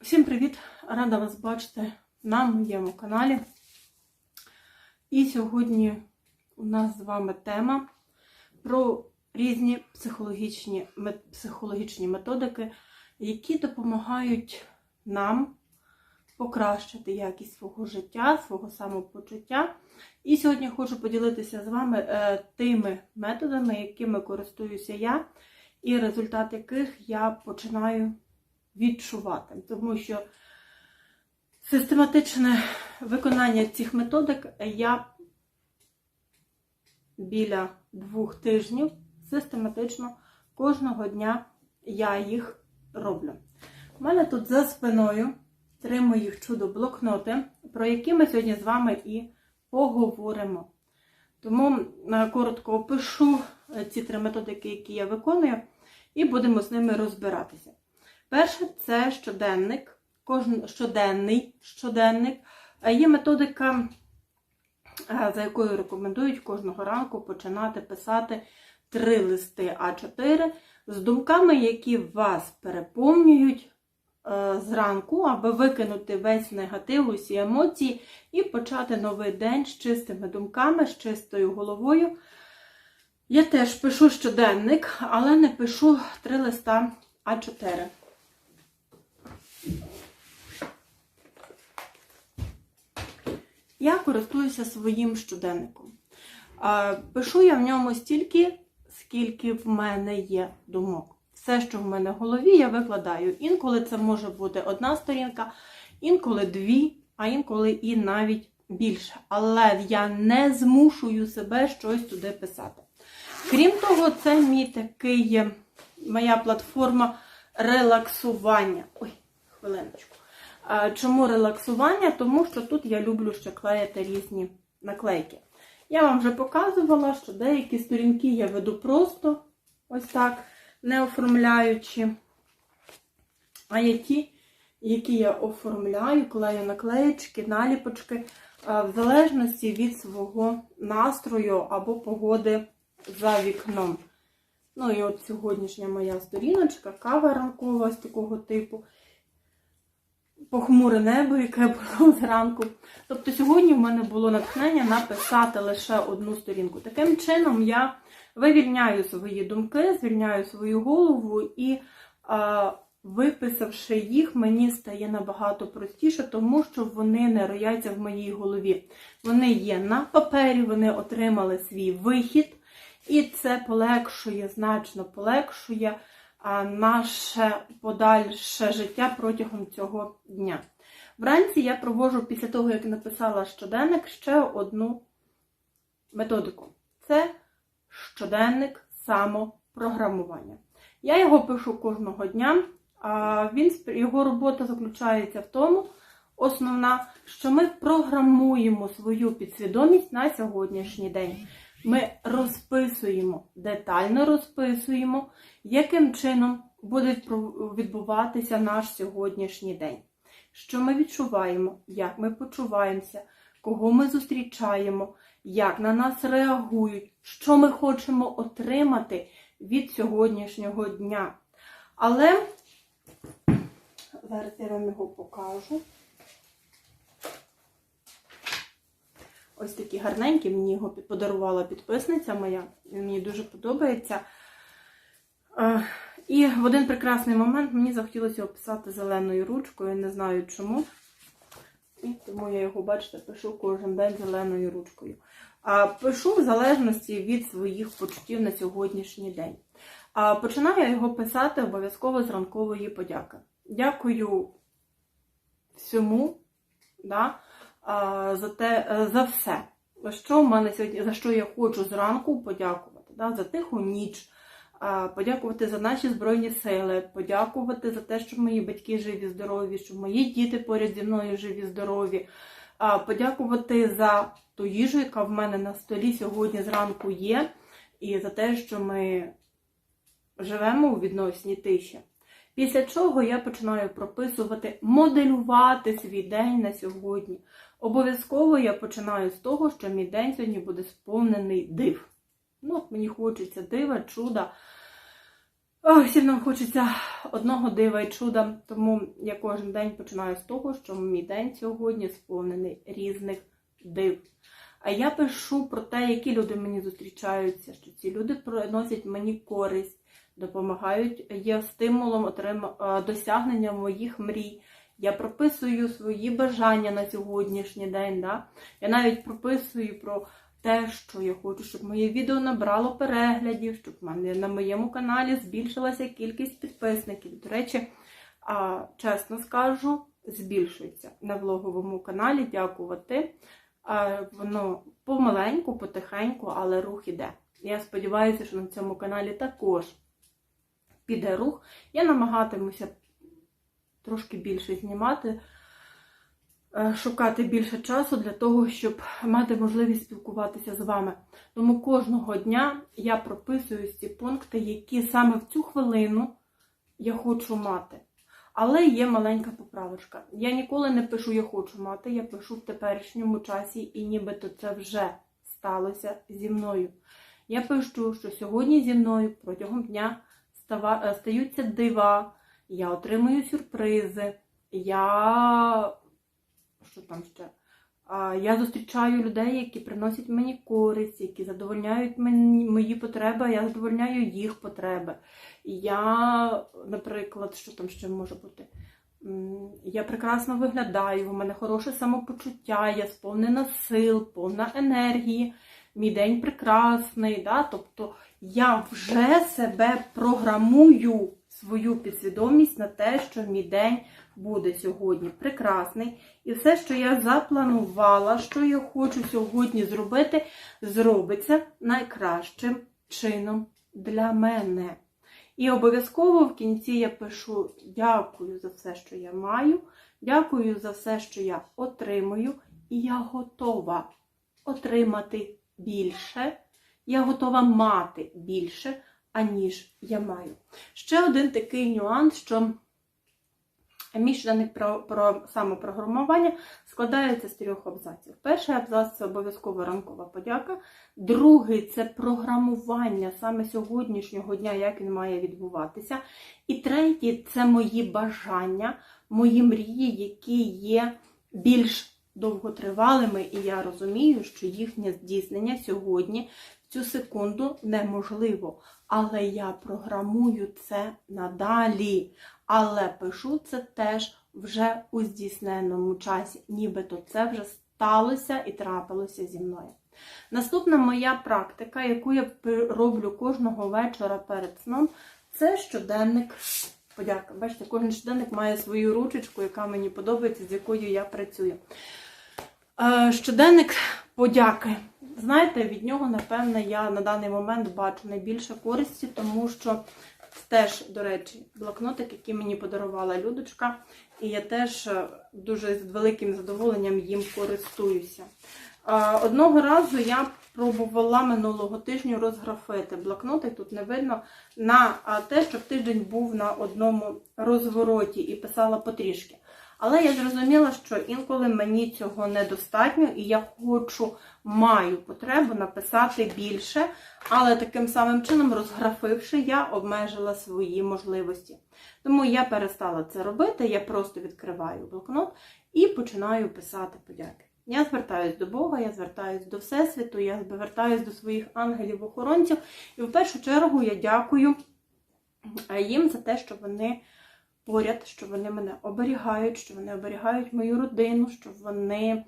Всім привіт! Рада вас бачити на моєму каналі. І сьогодні у нас з вами тема про різні психологічні, психологічні методики, які допомагають нам покращити якість свого життя, свого самопочуття. І сьогодні хочу поділитися з вами е, тими методами, якими користуюся я, і результат яких я починаю відчувати. Тому що систематичне виконання цих методик я біля двох тижнів систематично кожного дня я їх роблю. У мене тут за спиною три моїх чудо-блокноти, про які ми сьогодні з вами і поговоримо. Тому е, коротко опишу е, ці три методики, які я виконую, і будемо з ними розбиратися. Перше це щоденник, кожен щоденний щоденник. Е, Є методика, е, за якою рекомендують кожного ранку починати писати три листи А4 з думками, які вас переповнюють е, зранку, аби викинути весь негатив, усі емоції і почати новий день з чистими думками, з чистою головою. Я теж пишу щоденник, але не пишу три листа А4. Я користуюся своїм щоденником. Пишу я в ньому стільки, скільки в мене є думок. Все, що в мене в голові, я викладаю. Інколи це може бути одна сторінка, інколи дві, а інколи і навіть більше. Але я не змушую себе щось туди писати. Крім того, це мій такий, е, моя платформа релаксування. Ой, хвилиночку. Чому релаксування? Тому що тут я люблю ще клеїти різні наклейки. Я вам вже показувала, що деякі сторінки я веду просто ось так, не оформляючи. А ті, які я оформляю, клею наклеєчки, наліпочки, в залежності від свого настрою або погоди за вікном. Ну і от сьогоднішня моя сторіночка, кава ранкова ось такого типу похмуре небо, яке було зранку. Тобто сьогодні в мене було натхнення написати лише одну сторінку. Таким чином я вивільняю свої думки, звільняю свою голову і, виписавши їх, мені стає набагато простіше, тому що вони не рояться в моїй голові. Вони є на папері, вони отримали свій вихід, і це полегшує, значно полегшує наше подальше життя протягом цього дня. Вранці я проводжу після того, як написала щоденник, ще одну методику. Це щоденник самопрограмування. Я його пишу кожного дня. А він, його робота заключається в тому, основна, що ми програмуємо свою підсвідомість на сьогоднішній день. Ми розписуємо, детально розписуємо, яким чином буде відбуватися наш сьогоднішній день. Що ми відчуваємо, як ми почуваємося, кого ми зустрічаємо, як на нас реагують, що ми хочемо отримати від сьогоднішнього дня. Але зараз я вам його покажу. Ось такі гарненькі, мені його подарувала підписниця моя, він мені дуже подобається. І в один прекрасний момент мені захотілося описати зеленою ручкою, не знаю чому. І тому я його, бачите, пишу кожен день зеленою ручкою. А Пишу в залежності від своїх почуттів на сьогоднішній день. А Починаю його писати обов'язково з ранкової подяки. Дякую всьому. Да? За те, е, за все. Що в мене сьогодні, за що я хочу зранку подякувати? Да? За тиху ніч, подякувати за наші Збройні сили, подякувати за те, що мої батьки живі, здорові, що мої діти поряд зі мною живі, здорові. Подякувати за ту їжу, яка в мене на столі сьогодні зранку є, і за те, що ми живемо у відносній тиші. Після чого я починаю прописувати, моделювати свій день на сьогодні. Обов'язково я починаю з того, що мій день сьогодні буде сповнений див. Ну, Мені хочеться дива, чуда. Ох, всім нам хочеться одного дива і чуда, тому я кожен день починаю з того, що мій день сьогодні сповнений різних див. А я пишу про те, які люди мені зустрічаються, що ці люди приносять мені користь, допомагають, є стимулом е, досягнення моїх мрій. Я прописую свої бажання на сьогоднішній день. Да? Я навіть прописую про те, що я хочу, щоб моє відео набрало переглядів, щоб мене на моєму каналі збільшилася кількість підписників. До речі, а, чесно скажу, збільшується на влоговому каналі. Дякувати. А, Воно помаленьку, потихеньку, але рух іде. Я сподіваюся, що на цьому каналі також піде рух. Я намагатимуся трошки більше знімати, е, шукати більше часу для того, щоб мати можливість спілкуватися з вами. Тому кожного дня я прописую ці пункти, які саме в цю хвилину я хочу мати. Але є маленька поправочка. Я ніколи не пишу я хочу мати, я пишу в теперішньому часі, і нібито це вже сталося зі мною. Я пишу, що сьогодні зі мною протягом дня стаються дива, я отримую сюрпризи, я. Що там ще? Я зустрічаю людей, які приносять мені користь, які задовольняють мені, мої потреби, я задовольняю їх потреби. Я, наприклад, що там ще може бути? Я прекрасно виглядаю, у мене хороше самопочуття, я сповнена сил, повна енергії, мій день прекрасний. Да? Тобто я вже себе програмую свою підсвідомість на те, що мій день буде сьогодні прекрасний. І все, що я запланувала, що я хочу сьогодні зробити, зробиться найкращим чином для мене. І обов'язково в кінці я пишу дякую за все, що я маю, дякую за все, що я отримую, і я готова отримати більше, я готова мати більше, аніж я маю. Ще один такий нюанс, що Мій щоденник про, про самопрограмування складається з трьох абзаців. Перший абзац це обов'язково ранкова подяка. Другий це програмування саме сьогоднішнього дня, як він має відбуватися. І третій це мої бажання, мої мрії, які є більш довготривалими, і я розумію, що їхнє здійснення сьогодні в цю секунду неможливо. Але я програмую це надалі. Але пишу це теж вже у здійсненому часі, нібито це вже сталося і трапилося зі мною. Наступна моя практика, яку я роблю кожного вечора перед сном, це щоденник. Подяка. Бачите, кожен щоденник має свою ручечку, яка мені подобається, з якою я працюю. Е, Щоденник подяки. Знаєте, від нього, напевне, я на даний момент бачу найбільше користі, тому що теж, до речі, блокнотик, який мені подарувала Людочка, і я теж е, дуже з великим задоволенням їм користуюся. Е, Одного разу я пробувала минулого тижня розграфити блокнотик, тут не видно, на те, щоб тиждень був на одному розвороті і писала потрішки. Але я зрозуміла, що інколи мені цього недостатньо, і я хочу, маю потребу написати більше, але таким самим чином, розграфивши, я обмежила свої можливості. Тому я перестала це робити, я просто відкриваю блокнот і починаю писати подяки. Я звертаюсь до Бога, я звертаюсь до Всесвіту, я звертаюсь до своїх ангелів-охоронців. І в першу чергу я дякую їм за те, що вони поряд, що вони мене оберігають, що вони оберігають мою родину, що вони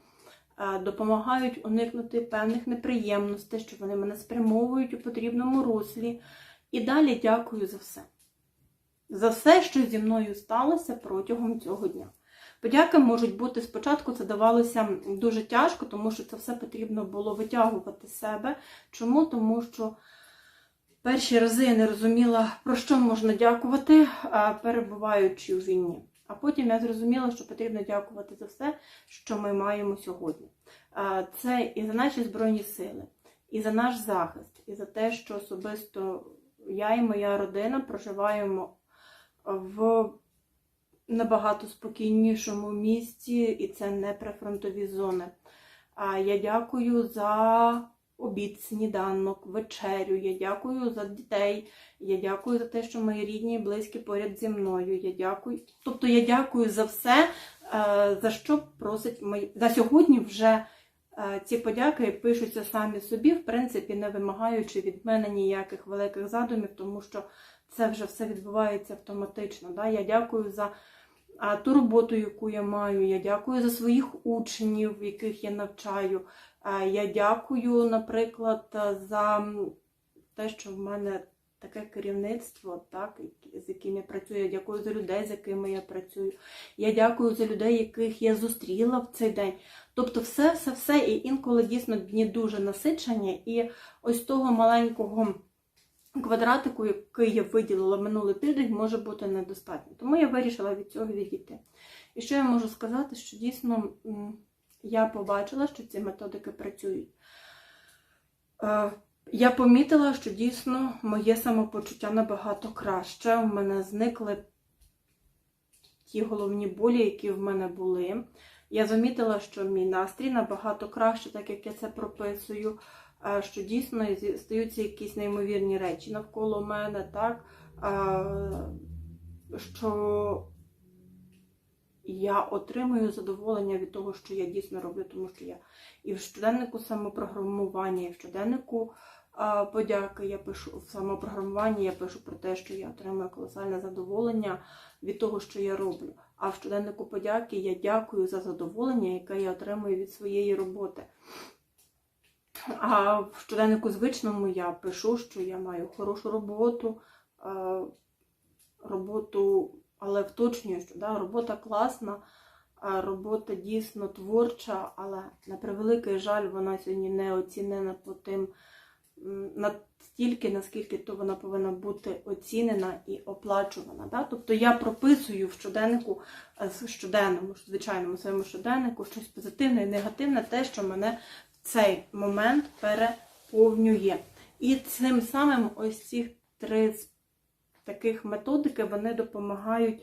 е, допомагають уникнути певних неприємностей, що вони мене спрямовують у потрібному руслі. І далі дякую за все. За все, що зі мною сталося протягом цього дня. Подяки можуть бути спочатку, це давалося дуже тяжко, тому що це все потрібно було витягувати з себе. Чому? Тому що перші рази я не розуміла, про що можна дякувати, перебуваючи у війні. А потім я зрозуміла, що потрібно дякувати за все, що ми маємо сьогодні. Це і за наші Збройні сили, і за наш захист, і за те, що особисто я і моя родина проживаємо в набагато спокійнішому місці, і це не прифронтові зони. А я дякую за обід, сніданок, вечерю. Я дякую за дітей. Я дякую за те, що мої рідні і близькі поряд зі мною. Я дякую. Тобто я дякую за все, е, за що просить мої. За сьогодні вже е, ці подяки пишуться самі собі, в принципі, не вимагаючи від мене ніяких великих задумів, тому що це вже все відбувається автоматично. Да? Я дякую за ту роботу, яку я маю. Я дякую за своїх учнів, яких я навчаю. Я дякую, наприклад, за те, що в мене таке керівництво, так, з яким я працюю. Я дякую за людей, з якими я працюю. Я дякую за людей, яких я зустріла в цей день. Тобто, все, все, все. І інколи дійсно дні дуже насичені. І ось того маленького квадратику, який я виділила минулий тиждень, може бути недостатньо. Тому я вирішила від цього відійти. І що я можу сказати, що дійсно я побачила, що ці методики працюють. Е, Я помітила, що дійсно моє самопочуття набагато краще. У мене зникли ті головні болі, які в мене були. Я замітила, що мій настрій набагато краще, так як я це прописую що дійсно стаються якісь неймовірні речі навколо мене, так? Що я отримую задоволення від того, що я дійсно роблю, тому що я і в щоденнику самопрограмування, і в щоденнику подяки я пишу в самопрограмуванні, я пишу про те, що я отримую колосальне задоволення від того, що я роблю. А в щоденнику подяки я дякую за задоволення, яке я отримую від своєї роботи. А в щоденнику звичному я пишу, що я маю хорошу роботу, е, роботу, але вточнюю, що да, робота класна, робота дійсно творча, але на превеликий жаль, вона сьогодні не оцінена по тим настільки, наскільки то вона повинна бути оцінена і оплачувана. Да? Тобто я прописую в щоденнику, е, в щоденному, звичайному своєму щоденнику щось позитивне і негативне, те, що мене цей момент переповнює. І цим самим ось ці три таких методики вони допомагають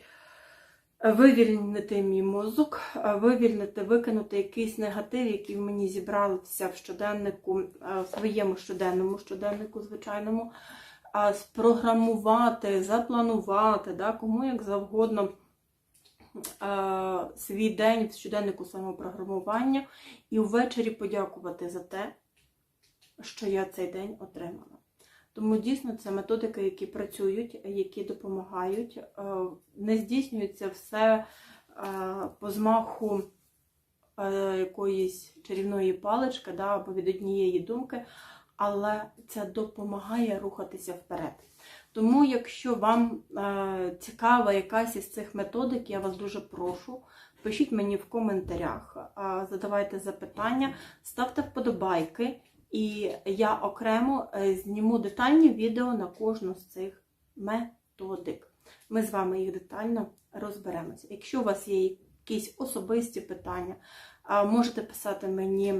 вивільнити мій мозок, вивільнити, викинути якийсь негатив, який в мені зібрався в щоденнику, е, в своєму щоденному щоденнику, звичайному, спрограмувати, запланувати, да, кому як завгодно е, свій день в щоденнику самопрограмування і ввечері подякувати за те, що я цей день отримала. Тому дійсно це методики, які працюють, які допомагають. Е, Не здійснюється все е, по змаху е, якоїсь чарівної палички да, або від однієї думки, але це допомагає рухатися вперед. Тому, якщо вам е, цікава якась із цих методик, я вас дуже прошу. Пишіть мені в коментарях, задавайте запитання, ставте вподобайки, і я окремо е, зніму детальні відео на кожну з цих методик. Ми з вами їх детально розберемося. Якщо у вас є якісь особисті питання, можете писати мені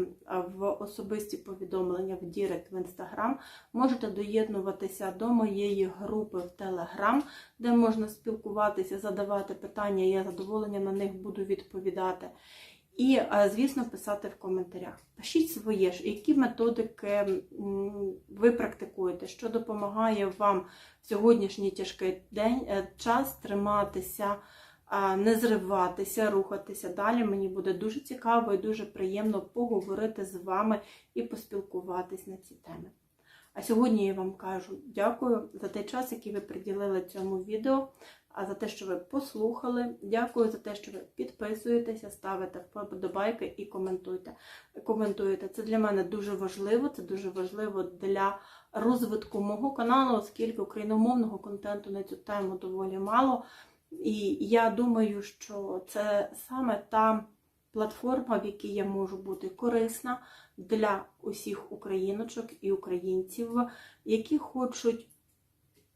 в особисті повідомлення в Дірект в Інстаграм, можете доєднуватися до моєї групи в Телеграм, де можна спілкуватися, задавати питання, я задоволення на них буду відповідати. І, звісно, писати в коментарях. Пишіть своє, ж, які методики ви практикуєте, що допомагає вам в сьогоднішній тяжкий день е, час триматися, не зриватися, рухатися далі. Мені буде дуже цікаво і дуже приємно поговорити з вами і поспілкуватись на ці теми. А сьогодні я вам кажу дякую за той час, який ви приділили цьому відео, а за те, що ви послухали. Дякую за те, що ви підписуєтеся, ставите вподобайки і коментуєте. коментуєте. Це для мене дуже важливо, це дуже важливо для розвитку мого каналу, оскільки україномовного контенту на цю тему доволі мало. І я думаю, що це саме та платформа, в якій я можу бути корисна для усіх україночок і українців, які хочуть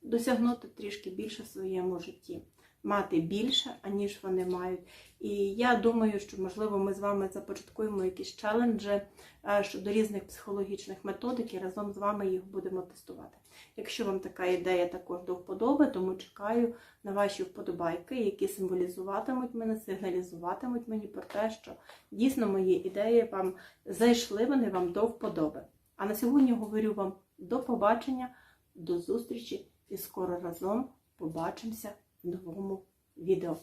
досягнути трішки більше в своєму житті, мати більше, аніж вони мають. І я думаю, що можливо ми з вами започаткуємо якісь челенджі е, щодо різних психологічних методик і разом з вами їх будемо тестувати. Якщо вам така ідея також до вподоби, тому чекаю на ваші вподобайки, які символізуватимуть мене, сигналізуватимуть мені про те, що дійсно мої ідеї вам зайшли, вони вам до вподоби. А на сьогодні говорю вам до побачення, до зустрічі і скоро разом побачимося новому відео.